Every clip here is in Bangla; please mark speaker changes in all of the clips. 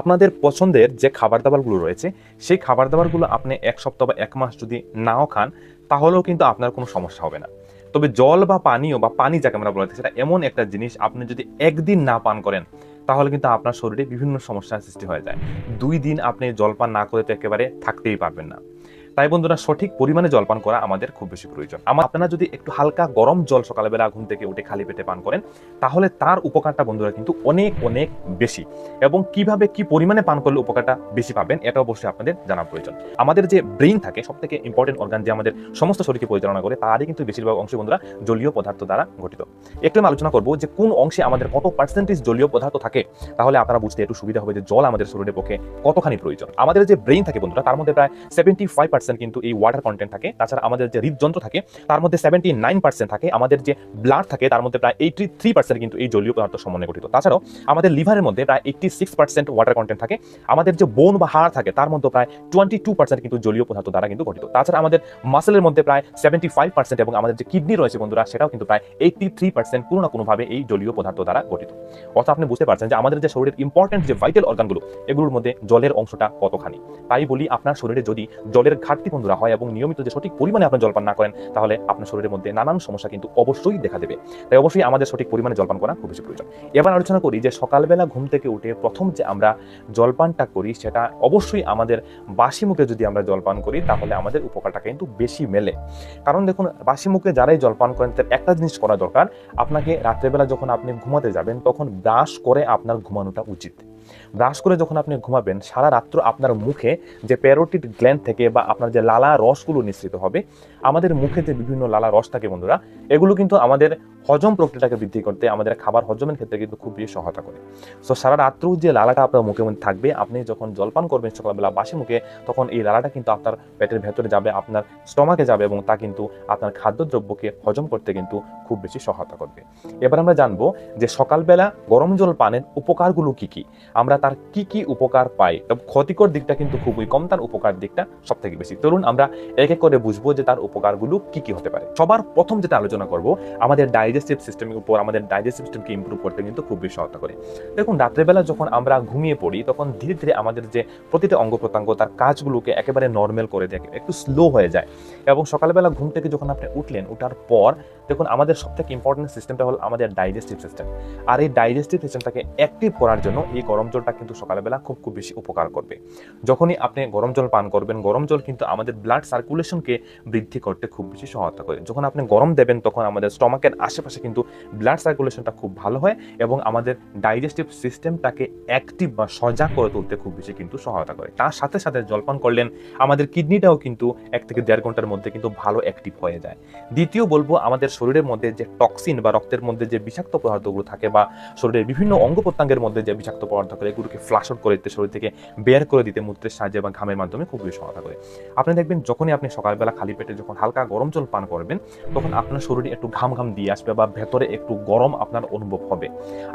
Speaker 1: আপনাদের পছন্দের যে খাবার দাবারগুলো রয়েছে, সেই খাবার দাবারগুলো আপনি এক সপ্তাহ বা এক মাস যদি নাও খান, তাহলেও কিন্তু আপনার কোনো সমস্যা হবে না। তবে জল বা পানীয় বা পানি যাকে আমরা বলে সেটা এমন একটা জিনিস আপনি যদি একদিন না পান করেন, তাহলে কিন্তু আপনার শরীরে বিভিন্ন সমস্যার সৃষ্টি হয়ে যায়। দুই দিন আপনি জল পান না করে তো একেবারে থাকতেই পারবেন না। তাই বন্ধুরা সঠিক পরিমাণে জল পান করা আমাদের খুব বেশি প্রয়োজন। আমার আপনারা যদি একটু হালকা গরম জল সকালবেলা ঘুম থেকে উঠে খালি পেটে পান করেন, তাহলে তার উপকারটা বন্ধুরা কিন্তু অনেক অনেক বেশি। এবং কীভাবে কি পরিমাণে পান করলে উপকারটা বেশি পাবেন, এটা অবশ্যই আপনাদের জানা প্রয়োজন। আমাদের যে ব্রেইন থাকে সব থেকে ইম্পর্টেন্ট অর্গান যে আমাদের সমস্ত শরীরকে পরিচালনা করে, তারই কিন্তু বেশিরভাগ অংশ বন্ধুরা জলীয় পদার্থ দ্বারা গঠিত। একটু আমি আলোচনা করব যে কোন অংশে আমাদের কত পার্সেন্টেজ জলীয় পদার্থ থাকে, তাহলে আপনারা বুঝতে একটু সুবিধা হবে যে জল আমাদের শরীরের পক্ষে কতখানি প্রয়োজন। আমাদের যে ব্রেইন থাকে বন্ধুরা, তার মধ্যে প্রায় সেভেন্টি ফাইভ পার্সেন্ট কিন্তু এই ওয়াটার কন্টেন্ট থাকে। তাছাড়া আমাদের যে হৃদযন্ত্র থাকে, তার মধ্যে সেভেন্টি নাইন পার্সেন্ট থাকে। আমাদের যে ব্লাড থাকে, তার মধ্যে প্রায় এইটি থ্রি পার্সেন্ট কিন্তু এই জলীয় পদার্থ সমন্বয়ে গঠিত। তাছাড়াও আমাদের লিভারের মধ্যে প্রায় eighty six percent water content থাকে। আমাদের যে বোন বা হাড় থাকে, তার মধ্যে প্রায় টোয়েন্টি টু পার্সেন্ট কিন্তু জলীয় পদার্থ দ্বারা কিন্তু গঠিত। তাছাড়া আমাদের মাসেলের মধ্যে প্রায় সেভেন্টি ফাইভ পার্সেন্ট এবং আমাদের যে কিডনি রয়েছে বন্ধুরা, সেটাও কিন্তু প্রায় এইটি থ্রি পার্সেন্ট কোনো না কোনোভাবে এই জলীয় পদার্থ দ্বারা গঠিত। অর্থাৎ আপনি বুঝতে পারছেন যে আমাদের যে শরীরের ইম্পর্টেন্ট যে ভাইটাল অর্গানগুলো এগুলোর মধ্যে জলের অংশটা কতখানি? তাই বলি আপনার শরীরে যদি জলের ঘাটতি বন্ধুরা হয় এবং নিয়মিত যে সঠিক পরিমাণে আপনি জলপান না করেন, তাহলে আপনার শরীরের মধ্যে নানান সমস্যা কিন্তু অবশ্যই দেখা দেবে। তাই অবশ্যই আমাদের সঠিক পরিমাণে জলপান করা খুব বেশি প্রয়োজন। এবার আলোচনা করি যে সকালবেলা ঘুম থেকে উঠে প্রথম যে আমরা জলপানটা করি, সেটা অবশ্যই আমাদের বাসি মুখে যদি আমরা জলপান করি, তাহলে আমাদের উপকারটা কিন্তু বেশি মেলে। কারণ দেখুন, বাসি মুখে যারাই জলপান করেন তার একটা জিনিস করা দরকার, আপনাকে রাত্রেবেলা যখন আপনি ঘুমাতে যাবেন, তখন ব্রাশ করে আপনার ঘুমানোটা উচিত। ব্রাশ করে যখন আপনি ঘুমাবেন, সারা রাত্র আপনার মুখে যে প্যারোটিড গ্ল্যান্ড থেকে বা আপনার যে লালা রসগুলো নিঃসৃত হবে, আমাদের মুখে যে বিভিন্ন লালা রস থাকে বন্ধুরা, এগুলো কিন্তু আমাদের হজম প্রক্রিয়াটাকে বৃদ্ধি করতে আমাদের খাবার হজমের ক্ষেত্রে কিন্তু খুব বেশি সহায়তা করে। সো সারা রাত্র যে লালাটা আপনার মুখে মধ্যে থাকবে, আপনি যখন জলপান করবেন সকালবেলা বাসি মুখে, তখন এই লালাটা কিন্তু আপনার পেটের ভেতরে যাবে, আপনার স্টমাকে যাবে এবং তা কিন্তু আপনার খাদ্যদ্রব্যকে হজম করতে কিন্তু খুব বেশি সহায়তা করবে। এবার আমরা জানব যে সকালবেলা গরম জল পানের উপকারগুলো কি কি? আমরা তার কি কি উপকার পাই? ক্ষতিকর দিকটা কিন্তু খুবই কম, তার উপকার দিকটা সব থেকে বেশি। চলুন আমরা এক এক করে বুঝব যে তার উপকারগুলো কি কি হতে পারে। সবার প্রথম যেটা আলোচনা করব, আমাদের ডাইজেস্টিভ সিস্টেমের উপর, আমাদের ডাইজেস্টিভ সিস্টেমকে ইম্প্রুভ করতে কিন্তু খুব বেশি সহায়তা করে। দেখুন, রাত্রেবেলা যখন আমরা ঘুমিয়ে পড়ি, তখন ধীরে ধীরে আমাদের যে প্রতিটা অঙ্গ প্রত্যঙ্গ, তার কাজগুলোকে একেবারে নর্মাল করে দেয় একটু স্লো হয়ে যায়। এবং সকালবেলা ঘুম থেকে যখন আপনি উঠলেন ওঠার পর দেখুন, আমাদের সব থেকে ইম্পর্টেন্ট সিস্টেমটা হলো আমাদের ডাইজেস্টিভ সিস্টেম আর এই ডাইজেস্টিভ সিস্টেমটাকে অ্যাক্টিভ করার জন্য এই গরম জলটা কিন্তু সকালবেলা খুব খুব বেশি উপকার করবে। যখনই আপনি গরম জল পান করবেন, গরম জল কিন্তু আমাদের ব্লাড সার্কুলেশনকে বৃদ্ধি করতে খুব বেশি সহায়তা করে। যখন আপনি গরম দেবেন, তখন আমাদের স্টমাকের আশেপাশে কিন্তু ব্লাড সার্কুলেশনটা খুব ভালো হয় এবং আমাদের ডাইজেস্টিভ সিস্টেমটাকে অ্যাক্টিভ বা সজাগ করে তুলতে খুব বেশি কিন্তু সহায়তা করে। তার সাথে সাথে জলপান করলেন, আমাদের কিডনিটাও কিন্তু এক থেকে দেড় ঘণ্টার মধ্যে কিন্তু ভালো অ্যাক্টিভ হয়ে যায়। দ্বিতীয় বলব, আমাদের শরীরের মধ্যে যে টক্সিন বা রক্তের মধ্যে যে বিষাক্ত পদার্থগুলো থাকে বা শরীরের বিভিন্ন অঙ্গ প্রত্যঙ্গের মধ্যে যে বিষাক্ত পদার্থ থাকে এগুলোকে ফ্লাশ আউট করে দিতে, শরীর থেকে বের করে দিতে মূত্রের সাহায্যে বা ঘামের মাধ্যমে খুব বেশি সহায়তা করে। আপনি দেখবেন যখনই আপনি সকালবেলা খালি পেটে যখন হালকা গরম জল পান করবেন, তখন আপনার শরীরে একটু ঘাম ঘাম দিয়ে আসবে বা ভেতরে একটু গরম আপনার অনুভব হবে।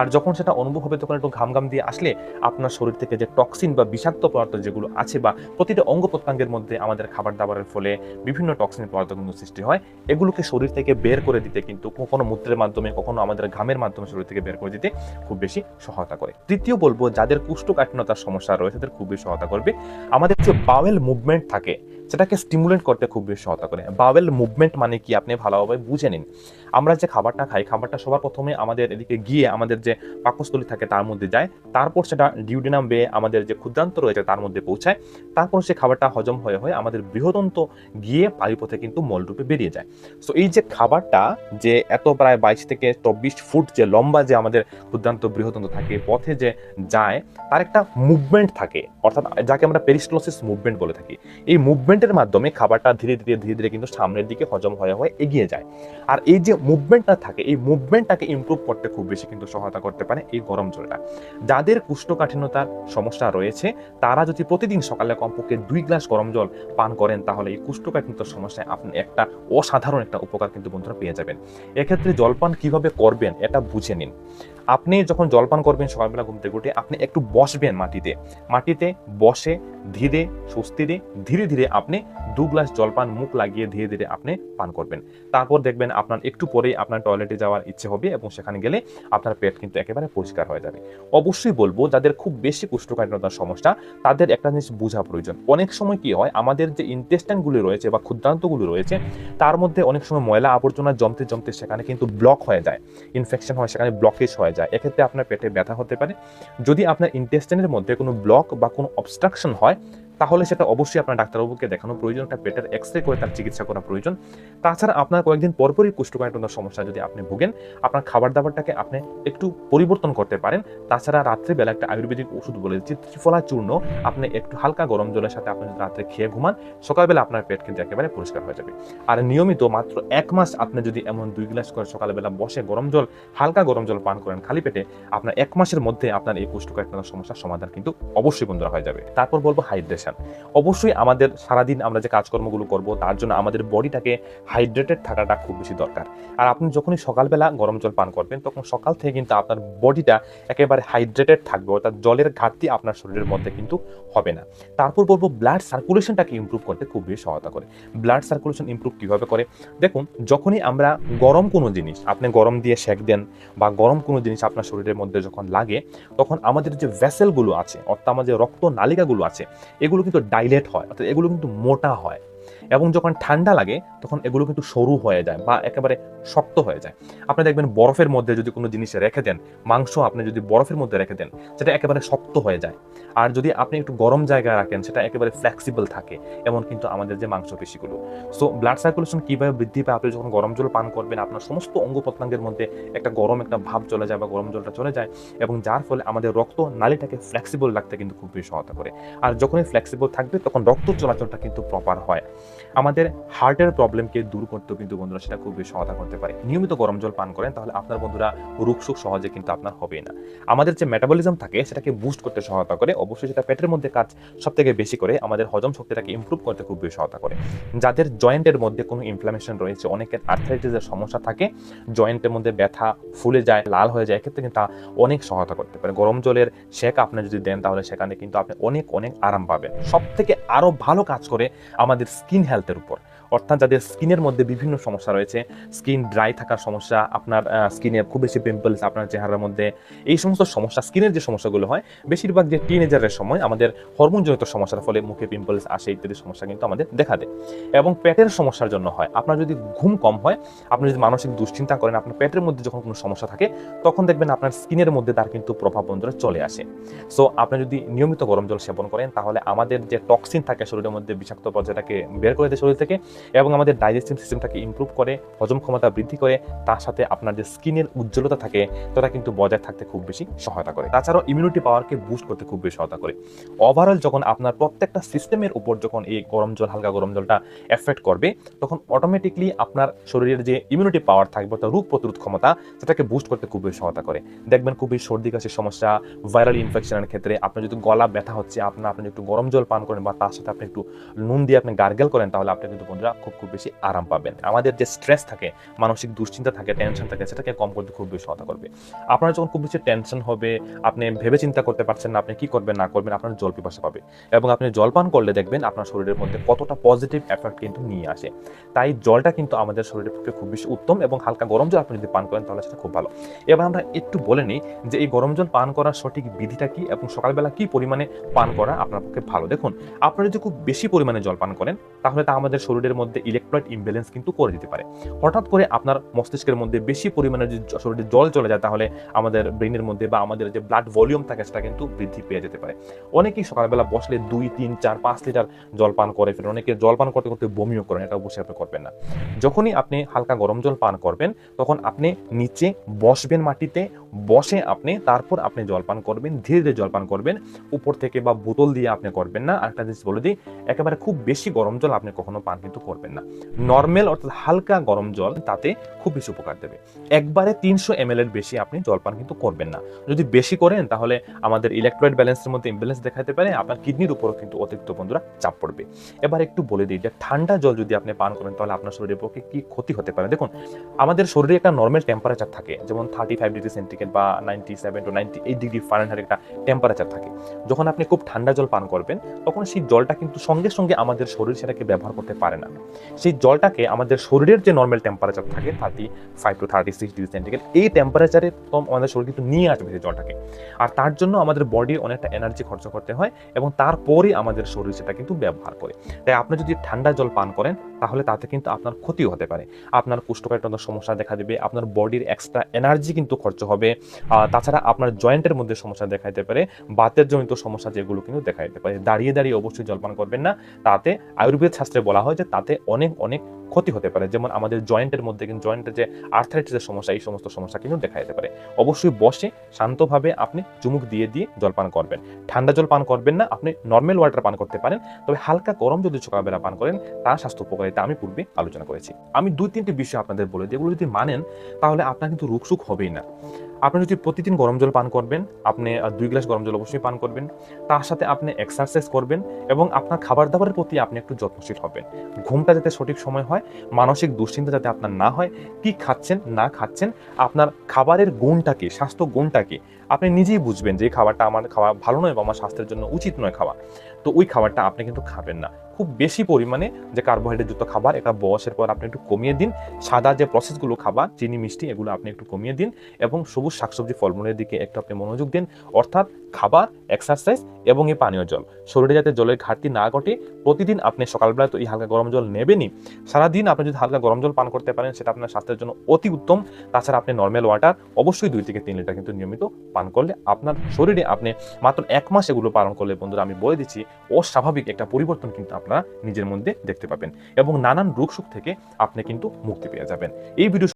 Speaker 1: আর যখন সেটা অনুভব হবে, তখন একটু ঘাম ঘাম দিয়ে আসলে আপনার শরীর থেকে যে টক্সিন বা বিষাক্ত পদার্থ যেগুলো আছে বা প্রতিটা অঙ্গ প্রত্যঙ্গের মধ্যে আমাদের খাবার দাবারের ফলে বিভিন্ন টক্সিন পদার্থ কিন্তু সৃষ্টি হয়। এগুলোকে শরীর থেকে বের করে দিতে কিন্তু কখনো মূত্রের মাধ্যমে, কখনো আমাদের ঘামের মাধ্যমে শরীর থেকে বের করে দিতে খুব বেশি সহায়তা করে। তৃতীয় বলব, যাদের কুষ্ঠকাঠিন্যতার সমস্যা রয়েছে, তাদের খুব বেশি সহায়তা করবে। আমাদের যে বাওয়েল মুভমেন্ট থাকে সেটাকে স্টিমুলেট করতে খুব বেশি সহায়তা করে। বাওয়েল মুভমেন্ট মানে কি? আপনি ভালোভাবে বুঝে নিন। আমরা যে খাবারটা খাই, খাবারটা সবার প্রথমে আমাদের এদিকে গিয়ে আমাদের যে পাকস্থলী থাকে তার মধ্যে যায়। তারপর সেটা ডিউডিনাম বেয়ে আমাদের যে ক্ষুদ্রান্ত রয়েছে তার মধ্যে পৌঁছায়। তারপর সে খাবারটা হজম হয়ে হয়ে আমাদের বৃহদন্ত গিয়ে বায়ুপথে কিন্তু মলরূপে বেরিয়ে যায়। সো এই যে খাবারটা যে এত প্রায় বাইশ থেকে চব্বিশ ফুট যে লম্বা যে আমাদের ক্ষুদ্রান্ত বৃহদন্ত থাকে, পথে যে যায়, তার একটা মুভমেন্ট থাকে। অর্থাৎ যাকে আমরা পেরিস্টোলোসিস মুভমেন্ট বলে থাকি। এই মুভমেন্টের মাধ্যমে খাবারটা ধীরে ধীরে ধীরে ধীরে কিন্তু সামনের দিকে হজম হয়ে হয়ে এগিয়ে যায়। আর এই যে মুভমেন্টটা থাকে, এই মুভমেন্টটাকে ইমপ্রুভ করতে খুব বেশি কিন্তু সহায়তা করতে পারে এই গরম জলটা। যাদের কুষ্ঠকাঠিন্যতার সমস্যা রয়েছে, তারা যদি প্রতিদিন সকালে কমপক্ষে দুই গ্লাস গরম জল পান করেন, তাহলে এই কুষ্ঠকাঠিন্যতার সমস্যায় আপনি একটা অসাধারণ একটা উপকার কিন্তু বন্ধুরা পেয়ে যাবেন। এক্ষেত্রে জলপান কীভাবে করবেন, এটা বুঝে নিন। আপনি যখন জলপান করবেন সকালবেলা ঘুম থেকে উঠে, আপনি একটু বসবেন মাটিতে। মাটিতে বসে ধীরে স্বস্তিতে ধীরে ধীরে আপনি আপনি দু গ্লাস জল পান মুখ লাগিয়ে ধীরে ধীরে আপনি পান করবেন। তারপর দেখবেন আপনার একটু পরেই আপনার টয়লেটে যাওয়ার ইচ্ছে হবে এবং সেখানে গেলে আপনার পেট কিন্তু একেবারে পরিষ্কার হয়ে যাবে। অবশ্যই বলব, যাদের খুব বেশি কোষ্ঠকাঠিন্যতার সমস্যা, তাদের একটা জিনিস বোঝা প্রয়োজন। অনেক সময় কি হয়, আমাদের যে ইন্টেস্টাইনগুলি রয়েছে বা ক্ষুদ্রান্তগুলি রয়েছে, তার মধ্যে অনেক সময় ময়লা আবর্জনা জমতে জমতে সেখানে কিন্তু ব্লক হয়ে যায়। ইনফেকশন হয়, সেখানে ব্লকেজ হয়ে যায়। এক্ষেত্রে আপনার পেটে ব্যথা হতে পারে। যদি আপনার ইন্টেস্টাইনের মধ্যে কোনো ব্লক বা কোনো অবস্ট্রাকশন হয় তাহলে সেটা অবশ্যই আপনার ডাক্তারবাবুকে দেখানো প্রয়োজন, একটা পেটের এক্স রে করে তার চিকিৎসা করা প্রয়োজন। তাছাড়া আপনার কয়েকদিন পরপরই কোষ্ঠকাঠিন্যতার সমস্যা যদি আপনি ভোগেন, আপনার খাবার দাবারটাকে আপনি একটু পরিবর্তন করতে পারেন। তাছাড়া রাত্রিবেলা একটা আয়ুর্বেদিক ওষুধ বলে দিচ্ছি, ত্রিফলা চূর্ণ, আপনি একটু হালকা গরম জলের সাথে আপনি রাত্রে খেয়ে ঘুমান, সকালবেলা আপনার পেট কিন্তু একেবারে পরিষ্কার হয়ে যাবে। আর নিয়মিত মাত্র এক মাস আপনি যদি এমন দুই গ্লাস করে সকালবেলা বসে গরম জল, হালকা গরম জল পান করেন খালি পেটে, আপনার এক মাসের মধ্যে আপনার এই কোষ্ঠকাঠিন্যতার সমস্যার সমাধান কিন্তু অবশ্যই বন্ধুরা হয়ে যাবে। তারপর বলব হাইড্রেশন অবশ্যই আমাদের সারাদিন আমরা যে কাজকর্মগুলো করব, তার জন্য আমাদের বডিটাকে হাইড্রেটেড থাকাটা খুব বেশি দরকার। আর আপনি যখনই সকালবেলা গরম জল পান করবেন, তখন সকাল থেকে কিন্তু আপনার বডিটা একেবারে হাইড্রেটেড থাকবে, অর্থাৎ জলের ঘাটতি আপনার শরীরের মধ্যে কিন্তু হবে না। তারপর বলব, ব্লাড সার্কুলেশনটাকে ইমপ্রুভ করতে খুব বেশি সহায়তা করে। ব্লাড সার্কুলেশন ইমপ্রুভ কীভাবে করে? দেখুন, যখনই আমরা গরম কোনো জিনিস, আপনি গরম দিয়ে সেঁক দেন বা গরম কোনো জিনিস আপনার শরীরের মধ্যে যখন লাগে, তখন আমাদের যে ভ্যাসেলগুলো আছে, অর্থাৎ আমাদের রক্ত নালিকাগুলো আছে, এগুলো কিন্তু ডাইলেট হয় অর্থাৎ এগুলো কিন্তু মোটা হয়। এবং যখন ঠান্ডা লাগে, তখন এগুলো কিন্তু সরু হয়ে যায় বা একেবারে শক্ত হয়ে যায়। আপনি দেখবেন বরফের মধ্যে যদি কোনো জিনিস রেখে দেন, মাংস আপনি যদি বরফের মধ্যে রেখে দেন, সেটা একেবারে শক্ত হয়ে যায়। আর যদি আপনি একটু গরম জায়গায় রাখেন, সেটা একেবারে ফ্লেক্সিবল থাকে, এমন কিন্তু আমাদের যে মাংস মাংসপেশিগুলো সো ব্লাড সার্কুলেশন কীভাবে বৃদ্ধি পায়? আপনি যখন গরম জল পান করবেন, আপনার সমস্ত অঙ্গ প্রত্যঙ্গের মধ্যে একটা গরম, একটা ভাব চলে যায় বা গরম জলটা চলে যায় এবং যার ফলে আমাদের রক্ত নালীটাকে ফ্লেক্সিবল রাখতে কিন্তু খুব বেশি সহায়তা করে। আর যখনই ফ্লেক্সিবল থাকবে, তখন রক্ত চলাচলটা কিন্তু প্রপার হয়। আমাদের হার্টের প্রবলেমকে দূর করতেও কিন্তু বন্ধুরা সেটা খুব বেশি সহায়তা করতে পারে। নিয়মিত গরম জল পান করেন, তাহলে আপনার বন্ধুরা রোগ সুখ সহজে কিন্তু আপনার হবে না। আমাদের যে মেটাবলিজম থাকে, সেটাকে বুস্ট করতে সহায়তা করে, অবশ্যই সেটা পেটের মধ্যে কাজ সব থেকে বেশি করে, আমাদের হজম শক্তিটাকে ইমপ্রুভ করতে খুব বেশি সহায়তা করে। যাদের জয়েন্টের মধ্যে কোনো ইনফ্লামেশন রয়েছে, অনেকের আর্থারাইটিসের সমস্যা থাকে জয়েন্টের মধ্যে ব্যথা ফুলে যায়, লাল হয়ে যায়, এক্ষেত্রে কিন্তু তা অনেক সহায়তা করতে পারে। গরম জলের শেক আপনি যদি দেন, তাহলে সেখানে কিন্তু আপনি অনেক অনেক আরাম পাবেন। সব থেকে আরও ভালো কাজ করে আমাদের স্কিন হেলথের উপর অর্থাৎ যাদের স্কিনের মধ্যে বিভিন্ন সমস্যা রয়েছে, স্কিন ড্রাই থাকার সমস্যা, আপনার স্কিনে খুব বেশি পিম্পলস, আপনার চেহারার মধ্যে এই সমস্ত সমস্যা, স্কিনের যে সমস্যাগুলো হয়, বেশিরভাগ যে টিনেজারের সময় আমাদের হরমোনজনিত সমস্যার ফলে মুখে পিম্পলস আসে ইত্যাদি সমস্যা কিন্তু আমাদের দেখা দেয়। এবং পেটের সমস্যার জন্য হয়, আপনার যদি ঘুম কম হয়, আপনি যদি মানসিক দুশ্চিন্তা করেন, আপনার পেটের মধ্যে যখন কোনো সমস্যা থাকে, তখন দেখবেন আপনার স্কিনের মধ্যে তার কিন্তু প্রভাব বন্ধুরা চলে আসে। সো আপনি যদি নিয়মিত গরম জল সেবন করেন, তাহলে আমাদের যে টক্সিন থাকে শরীরের মধ্যে বিষাক্ত পর্যায়টাকে বের করে দেয় শরীর থেকে এবং আমাদের ডাইজেস্টিভ সিস্টেমটাকে ইমপ্রুভ করে, হজম ক্ষমতা বৃদ্ধি করে, তার সাথে আপনার যে স্কিনের উজ্জ্বলতা থাকে সেটা কিন্তু বজায় থাকতে খুব বেশি সহায়তা করে। তাছাড়াও ইমিউনিটি পাওয়ারকে বুস্ট করতে খুব বেশি সহায়তা করে। ওভারঅল যখন আপনার প্রত্যেকটা সিস্টেমের উপর যখন এই গরম জল, হালকা গরম জলটা এফেক্ট করবে, তখন অটোমেটিকলি আপনার শরীরের যে ইমিউনিটি পাওয়ার থাকবে, অর্থাৎ রোগ প্রতিরোধ ক্ষমতা, সেটাকে বুস্ট করতে খুব বেশি সহায়তা করে। দেখবেন খুবই সর্দি, কাশির সমস্যা ভাইরাল ইনফেকশনের ক্ষেত্রে আপনার যদি গলা ব্যথা হচ্ছে, আপনার, আপনি একটু গরম জল পান করেন বা তার সাথে আপনি একটু নুন দিয়ে আপনি গার্গেল করেন, তাহলে আপনি কিন্তু বন্ধুরা খুব খুব বেশি আরাম পাবেন। আমাদের যে স্ট্রেস থাকে, মানসিক দুশ্চিন্তা থাকে টেনশন থাকে, সেটাকে কম করতে খুব বেশি সহায়তা করবে। আপনার যখন খুব বেশি টেনশন হবে, আপনি ভেবে চিন্তা করতে পারছেন না, আপনি কি করবেন, না করবেন, আপনার জল পিপাসা পাবে। এবং আপনি জল পান করলে দেখবেন আপনার শরীরের মধ্যে কতটা পজিটিভ এফেক্ট কিন্তু নিয়ে আসে। তাই জলটা কিন্তু আমাদের শরীরের পক্ষে খুব বেশি উত্তম এবং হালকা গরম জল আপনি যদি পান করেন, তাহলে সেটা খুব ভালো। এবার আমরা একটু বলে নিই যে এই গরম জল পান করার সঠিক বিধিটা কি এবং সকালবেলা কি পরিমাণে পান করা আপনার পক্ষে ভালো? দেখুন, আপনারা যদি খুব বেশি পরিমাণে জল পান করেন, তাহলে তা আমাদের শরীরের মধ্যে ইলেকট্রয়েড ইমব্যালেন্স কিন্তু করে দিতে পারে। হঠাৎ করে আপনার মস্তিষ্কের মধ্যে বেশি পরিমাণে যদি শরীরে জল চলে যায়, তাহলে আমাদের ব্রেনের মধ্যে বা আমাদের যে ব্লাড ভলিউম থাকে, সেটা কিন্তু বৃদ্ধি পেয়ে যেতে পারে। অনেকেই সকালবেলা বসলে দুই, তিন, চার, পাঁচ লিটার জল পান করে ফেলেন। অনেকে জল পান করতে করতে বমিও করেন এটা অবশ্যই আপনি করবেন না। যখনই আপনি হালকা গরম জল পান করবেন, তখন আপনি নিচে বসবেন মাটিতে বসে আপনি, তারপর আপনি জলপান করবেন, ধীরে ধীরে জলপান করবেন। উপর থেকে বা বোতল দিয়ে আপনি করবেন না। আরেকটা জিনিস বলে দিই, একেবারে খুব বেশি গরম জল আপনি কখনো পান কিন্তু করবেন না। নর্মাল অর্থাৎ হালকা গরম জল, তাতে খুব বেশি উপকার দেবে। একবারে তিনশো এম এর বেশি আপনি জলপান কিন্তু করবেন না। যদি বেশি করেন, তাহলে আমাদের ইলেকট্রয়েড ব্যালেন্সের মধ্যে ইমব্যালেন্স দেখাতে পারে, আপনার কিডনির উপরও কিন্তু অতিরিক্ত বন্ধুরা চাপ পড়বে। এবার একটু বলে দিই যে, ঠান্ডা জল যদি আপনি পান করেন, তাহলে আপনার শরীরের পক্ষে কি ক্ষতি হতে পারে? দেখুন, আমাদের শরীরে একটা নর্মাল টেম্পারেচার থাকে, যেমন থার্টি ফাইভ ডিগ্রি সেন্টিগ্রেড বা ninety seven to ninety eight degree fahrenheit একটা টেম্পারেচার থাকে। যখন আপনি খুব ঠান্ডা জল পান করবেন, তখন সেই জলটা কিন্তু সঙ্গে সঙ্গে আমাদের শরীর সেটাকে ব্যবহার করতে পারে না। সেই জলটাকে আমাদের শরীরের যে নর্মাল টেম্পারেচার থাকে thirty five to thirty six degree centigrade এই টেম্পারেচারে কম আমাদের শরীর কিন্তু নিয়ে আসবে সেই জলটাকে। আর তার জন্য আমাদের বডি অনেকটা এনার্জি খরচ করতে হয় এবং তারপরে আমাদের শরীর সেটা কিন্তু ব্যবহার করে। তাই আপনি যদি ঠান্ডা জল পান করেন, তাহলে তাতে কিন্তু আপনার ক্ষতিও হতে পারে। আপনার কোষ্ঠকাঠিন্য সমস্যা দেখা দেবে, আপনার বডির এক্সট্রা এনার্জি কিন্তু খরচ হবে আহ, তাছাড়া আপনার জয়েন্টের মধ্যে সমস্যা দেখা দিতে পারে বাতের জনিত সমস্যা যেগুলো কিন্তু দেখা দিতে পারে। দাঁড়িয়ে দাঁড়িয়ে অবশ্যই জলপান করবেন না। তাতে আয়ুর্বেদ শাস্ত্রে বলা হয় যে তাতে অনেক অনেক ক্ষতি হতে পারে। যেমন আমাদের জয়েন্টের মধ্যে কিন্তু জয়েন্টের যে আর্থারাইটিসের সমস্যা এই সমস্ত সমস্যা কিন্তু দেখা যেতে পারে। অবশ্যই বসে শান্তভাবে আপনি চুমুক দিয়ে দিয়ে জল পান করবেন। ঠান্ডা জল পান করবেন না আপনি নর্মাল ওয়াটার পান করতে পারেন। তবে হালকা গরম যদি সকালবেলা পান করেন তা স্বাস্থ্য উপকারিতা আমি পূর্বে আলোচনা করেছি। আমি দুই তিনটি বিষয় আপনাদের বলে দিই। এগুলো যদি মানেন তাহলে আপনার কিন্তু রোগসুখ হবেই না। আপনি যদি প্রতিদিন গরম জল পান করবেন, আপনি দুই গ্লাস গরম জল অবশ্যই পান করবেন। তার সাথে আপনি এক্সারসাইজ করবেন এবং আপনার খাবার দাবারের প্রতি আপনি একটু যত্নশীল হবেন। ঘুমটা যাতে সঠিক সময় হয়, মানসিক দুশ্চিন্তা যাতে আপনার না হয়, কি খাচ্ছেন, না খাচ্ছেন, আপনার খাবারের গুণটা কি স্বাস্থ্য গুণটা কি আপনি নিজেই বুঝবেন যে খাবারটা আমার খাওয়া ভালো নয় বা আমার স্বাস্থ্যের জন্য উচিত নয় খাওয়া। তো ওই খাবারটা আপনি কিন্তু খাবেন না। খুব বেশি পরিমাণে যে কার্বোহাইড্রেট যুক্ত খাবার, এটা বয়সের পর আপনি একটু কমিয়ে দিন। সাদা যে প্রসেসগুলো খাবার, চিনি, মিষ্টি, এগুলো আপনি একটু কমিয়ে দিন এবং সবুজ শাকসবজি, ফলমূলের দিকে একটু আপনি মনোযোগ দিন। অর্থাৎ খাবার এক্সারসাইজ এবং এই পানীয় জল। শরীরে যাতে জলের ঘাটতি না ঘটে, প্রতিদিন আপনি সকালবেলা তো এই হালকা গরম জল নেবেনই। সারাদিন আপনি যদি হালকা গরম জল পান করতে পারেন, সেটা আপনার স্বাস্থ্যের জন্য অতি উত্তম। তাছাড়া আপনি নর্মাল ওয়াটার অবশ্যই দুই থেকে তিন লিটার কিন্তু নিয়মিত পান করলে আপনার শরীরে আপনি মাত্র এক মাস এগুলো পালন করলে বন্ধুরা, আমি বলে দিচ্ছি অস্বাভাবিক একটা পরিবর্তন কিন্তু আপনারা নিজের মধ্যে দেখতে পাবেন এবং নানান রোগ সুখ থেকে আপনি কিন্তু মুক্তি পেয়ে যাবেন। এই ভিডিও